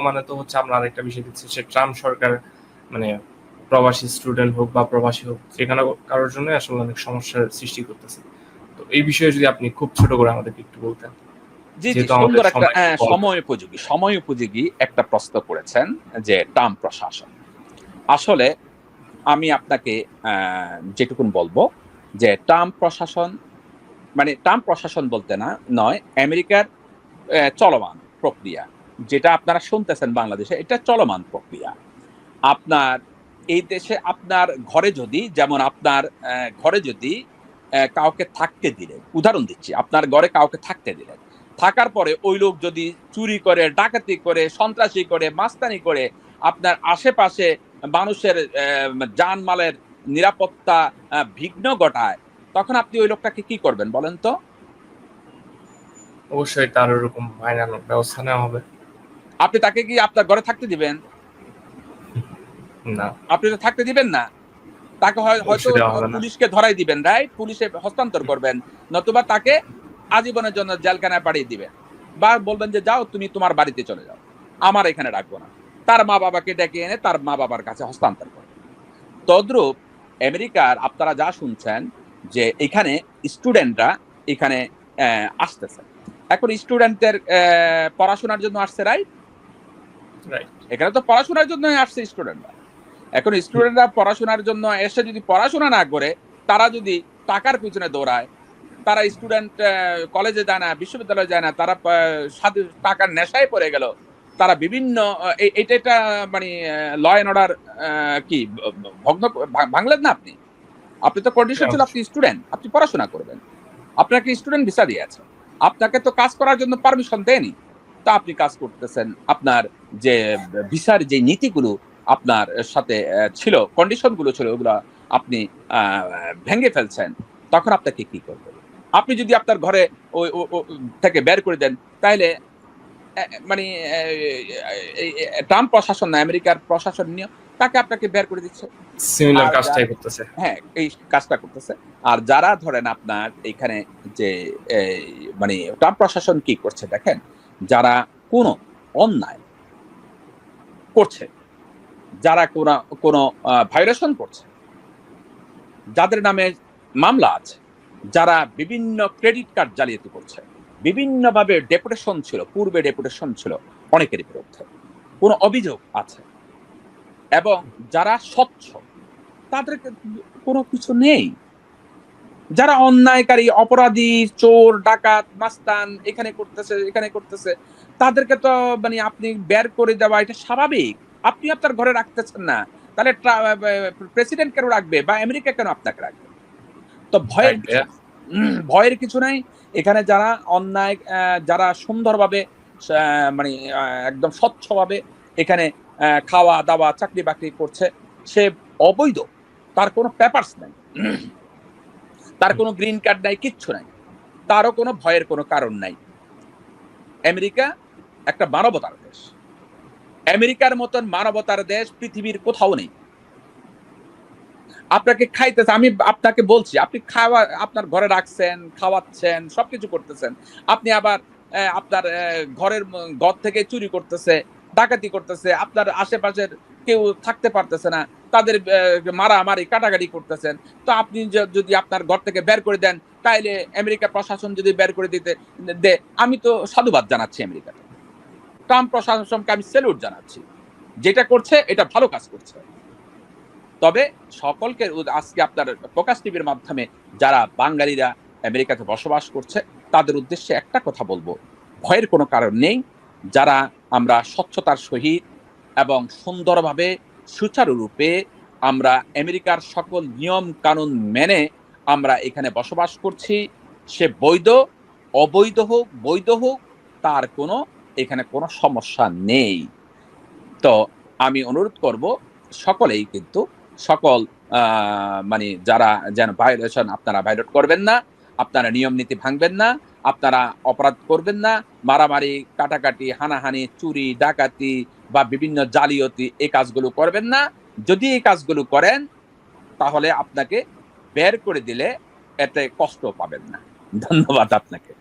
বর্তমানে তো হচ্ছে আমরা আরেকটা বিষয় দেখছি সে ট্রাম্প সরকার মানে প্রবাসী স্টুডেন্ট হোক বা প্রবাসী হোক যেখানে কারোর জন্য আসলে অনেক সমস্যার সৃষ্টি করতেছে। তো এই বিষয়ে যদি আপনি খুব ছোট করে আমাদেরকে একটু বলতেন জি সুন্দর একটা সময় হ্যাঁ। সময় উপযোগী সময় উপযোগী একটা প্রশ্ন করেছেন যে ট্রাম্প প্রশাসন। আসলে আমি আপনাকে আহ, যেটুকুন বলব যে ট্রাম্প প্রশাসন মানে ট্রাম্প প্রশাসন বলতে না নয় আমেরিকার চলমান প্রক্রিয়া। যেটা আপনারা শুনতেছেন বাংলাদেশে এটা চলমান প্রক্রিয়া। আপনার এই দেশে আপনার ঘরে যদি যেমন আপনার ঘরে যদি কাউকে থাকতে দিলেন উদাহরণ দিচ্ছি আপনার ঘরে কাউকে থাকতে দিলেন থাকার পরে ওই লোক যদি চুরি করে ডাকাতি করে সন্ত্রাসী করে মাস্তানি করে আপনার আশেপাশে মানুষের আহ, জানমালের নিরাপত্তা বিঘ্ন ঘটায় তখন আপনি ওই লোকটাকে কি করবেন বলেন তো? অবশ্যই তার ওরকম আইনানুক ব্যবস্থা নেওয়া হবে। আপনি তাকে কি আপনার ঘরে থাকতে দিবেন? না। আপনি তো থাকতে দিবেন না। তাকে হয়- হয়তো। পুলিশকে ধরাই দিবেন রাইট পুলিশে হস্তান্তর করবেন নতুবা তাকে আজীবনের জন্য জেলখানায় পাঠিয়ে দিবেন। বা বলবেন যে যাও তুমি তোমার বাড়িতে চলে যাও। আমার এখানে রাখব না। তার মা বাবাকে ডেকে এনে তার মা বাবার কাছে হস্তান্তর করে তদ্রূপ আমেরিকার আপনারা যা শুনছেন যে এখানে স্টুডেন্টরা এখানে আসতেছে। এখন স্টুডেন্টদের পড়াশোনার জন্য আসছে রাইট এখানে তো পড়াশোনার জন্য আসছে স্টুডেন্টরা এখন স্টুডেন্টরা পড়াশোনার জন্য এসে যদি পড়াশোনা না করে তারা যদি টাকার পিছনে দৌড়ায় তারা স্টুডেন্ট কলেজে যায় না বিশ্ববিদ্যালয়ে যায় না তারা টাকার নেশায় পড়ে গেল তারা বিভিন্ন এটা একটা মানে ল অ্যান্ড অর্ডার কি ভগ্ন ভাঙলেন না আপনি? আপনি তো কন্ডিশন ছিল আপনি স্টুডেন্ট আপনি পড়াশোনা করবেন। আপনাকে স্টুডেন্ট ভিসা দিয়ে আছে আপনাকে তো কাজ করার জন্য পারমিশন দেয়নি। তা আপনি কাজ করতেছেন আপনার যে ভিসার যে নীতিগুলো আপনার সাথে ছিল কন্ডিশনগুলো ছিল ওগুলো আপনি ভেঙে ফেলছেন তখন আপনাকে কি করবেন আপনি যদি আপনার ঘরে ওই থেকে বের করে দেন তাহলে মানে ট্রাম্প প্রশাসন না আমেরিকার প্রশাসন নিয়ে তাকে আপনাকে বের করে দিচ্ছে। সিমিলার কাজটাই করতেছে। হ্যাঁ এই কাজটা করতেছে। আর যারা ধরেন আপনার এখানে যে মানে ট্রাম্প প্রশাসন কি করছে দেখেন যারা কোনো অন্যায় করছে, যারা কোনো কোনো ভায়োলেশন করছে, যাদের নামে মামলা আছে, যারা বিভিন্ন ক্রেডিট কার্ড জালিয়াতি করছে, বিভিন্নভাবে ডেপুটেশন ছিল, পূর্বে ডেপুটেশন ছিল, অনেকের বিরুদ্ধে কোনো অভিযোগ আছে। এবং যারা স্বচ্ছ, তাদের কোনো কিছু নেই। যারা অন্যায়কারী অপরাধী চোর ডাকাত মাস্তান এখানে করতেছে এখানে করতেছে তাদেরকে তো মানে আপনি বের করে দেওয়া এটা স্বাভাবিক। আপনি আপনার ঘরে রাখতেছেন না। তাহলে প্রেসিডেন্ট কেন রাখবে বা আমেরিকা কেন আপনাকে রাখবে? তো ভয়ের ভয়ের কিছু নাই। এখানে যারা অন্যায় যারা সুন্দরভাবে মানে একদম স্বচ্ছভাবে এখানে খাওয়া দাওয়া চাকরি বাকরি করছে সে অবৈধ। তার কোনো পেপারস নাই। তার কোনো গ্রিন কার্ড নাই, কিচ্ছু নাই। তারও কোনো ভয়ের কোনো কারণ নাই। আমেরিকা একটা মানবতার দেশ। আমেরিকার মতন মানবতার দেশ পৃথিবীর কোথাও নেই। আপনাকে খাইতেছে, আমি আপনাকে বলছি, আপনি খাওয়া, আপনার ঘরে রাখছেন, খাওয়াচ্ছেন, সবকিছু করতেছেন। আপনি আবার আপনার ঘরের ঘর থেকে চুরি করতেছে। ডাকাতি করতেছে, আপনার আশেপাশের কেউ থাকতে পারতেছে না, তাদের মারামারি, কাটাকাটি করতেছেন। তো আপনি যদি আপনার ঘর থেকে বের করে দেন, তাইলে আমেরিকা প্রশাসন যদি বের করে দিতে, দে, আমি তো সাধুবাদ জানাচ্ছি আমেরিকাকে। ট্রাম্প প্রশাসনকে আমি স্যালুট জানাচ্ছি। যেটা করছে, এটা ভালো কাজ করছে। তবে সকলকে আজকে আপনার প্রকাশ টিভির মাধ্যমে যারা বাঙালিরা আমেরিকাতে বসবাস করছে, তাদের উদ্দেশ্যে একটা কথা বলব। ভয়ের কোনো কারণ নেই। যারা আমরা স্বচ্ছতার সহিত এবং সুন্দরভাবে সুচারুরূপে আমরা আমেরিকার সকল নিয়ম কানুন মেনে আমরা এখানে বসবাস করছি, সে বৈধ, অবৈধ হোক, বৈধ হোক, তার কোনো, এখানে কোনো সমস্যা নেই। তো আমি অনুরোধ করব সকলেই কিন্তু সকল মানে যারা যেন ভায়োলেশন আপনারা ভায়োলেট করবেন না, আপনারা নিয়ম নীতি ভাঙবেন না আপনারা অপরাধ করবেন না। মারামারি, কাটাকাটি, হানাহানি, চুরি, ডাকাতি বা বিভিন্ন জালিয়াতি এই কাজগুলো করবেন না। যদি এই কাজগুলো করেন, তাহলে আপনাকে বের করে দিলে এতে কষ্ট পাবেন না। ধন্যবাদ আপনাকে।